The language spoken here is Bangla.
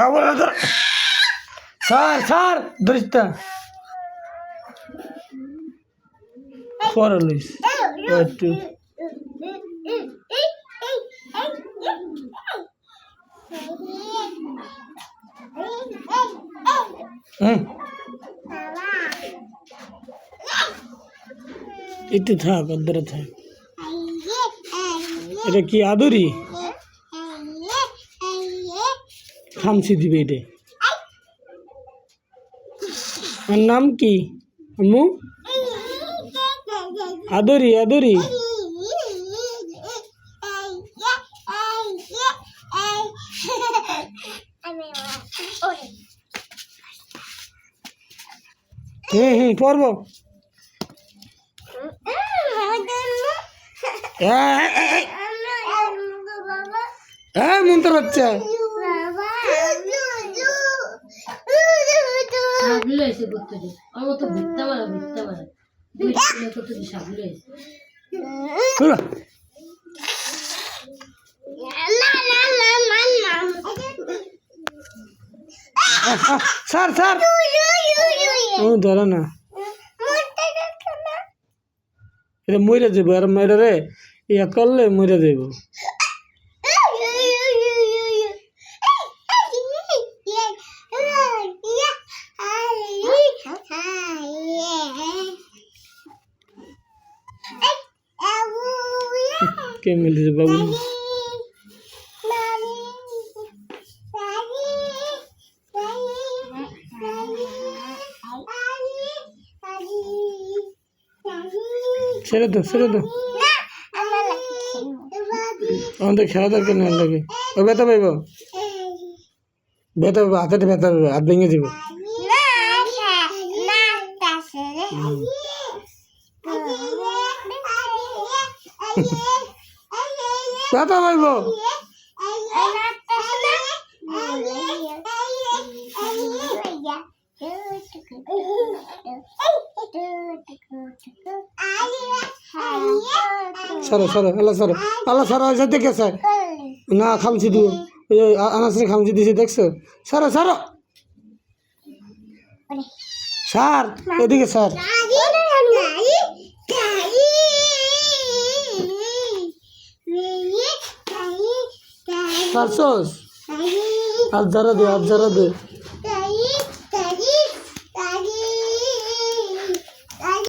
আবার ধর স্যার স্যার ধরিস্তা পরে লইস একটু হুম একটু থাক অর্ধরে থাক এটা কি আদরি খামসি দিবে এটা আর নাম কি আম্মু আদরি আদরি হুম হুম পড়ব হ্যাঁ মন্ত্র বাচ্চা সাবলে এসে করতে দে। আমার তো ভিত্তা মারা ভিত্তা মারা। সাবলে এসে। Sir sir. ও ধরো না। এটা মরে যাব আর মেরে রে ইয়া করলে মরে যাব কে মিলে যাবে বাবু ছেড়ে দাও ছেড়ে দাও আমাদের খেলা দরকার নেই লাগে ও ব্যথা পাইব ব্যথা পাইব হাতে ব্যথা পাইব হাত ভেঙে যাব ব্যথা পাইব? সরো সরো আল্লাহ সরো। আল্লাহ সরো এসে দেখে স্যার না খামছি ওই আনাসের খামছি দিছে দেখছ? সরো সরো। স্যার এদিকে স্যার পারছোস হাত যারা দে আর যারা দে।